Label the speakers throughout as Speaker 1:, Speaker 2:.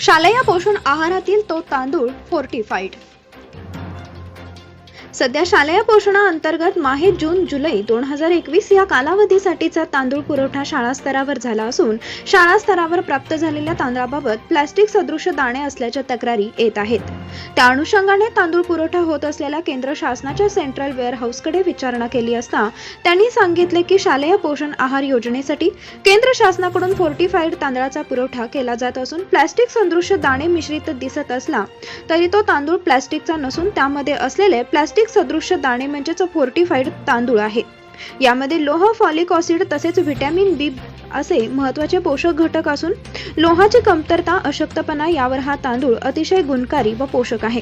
Speaker 1: शालेय पोषण आहारातील तो तांदूळ फोर्टिफाईड सध्या शालेय पोषणाअंतर्गत माहे जून जुलै दोन हजार एकवीस या कालावधीसाठीचा तांदूळ पुरवठा शाळा स्तरावर झाला असून शाळा स्तरावर प्राप्त झालेल्या तांदळाबाबत प्लॅस्टिक सदृश दाणे असल्याच्या तक्रारी येत आहेत. त्या अनुषंगाने तांदूळ पुरवठा होत असलेल्या केंद्र शासनाच्या सेंट्रल वेअर हाऊसकडे विचारणा केली असता त्यांनी सांगितले की शालेय पोषण आहार योजनेसाठी केंद्र शासनाकडून फोर्टिफाईड तांदळाचा पुरवठा केला जात असून प्लॅस्टिक सदृश दाणे मिश्रित दिसत असला तरी तो तांदूळ प्लॅस्टिकचा नसून त्यामध्ये असलेले प्लॅस्टिक सदृश दाणे म्हणजेच फोर्टिफाईड तांदूळ आहे. यामध्ये लोह फॉलिक ऑसिड तसेच व्हिटॅमिन बी असे महत्त्वाचे पोषक घटक असून लोहाची कमतरता अशक्तपणा यावर हा तांदूळ अतिशय गुणकारी व पोषक आहे.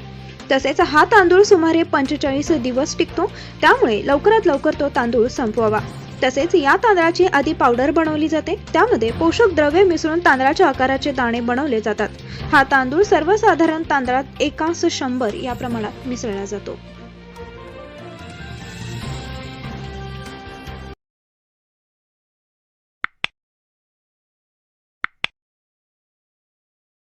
Speaker 1: तसेच हा तांदूळ सुमारे पंचेचाळीस दिवस टिकतो त्यामुळे लवकरात लवकर तो तांदूळ संपवावा. तसेच या तांदळाची आधी पावडर बनवली जाते त्यामध्ये पोषक द्रव्ये मिसळून तांदळाच्या आकाराचे दाणे बनवले जातात. हा तांदूळ सर्वसाधारण तांदळात एकास शंभर या प्रमाणात मिसळला जातो.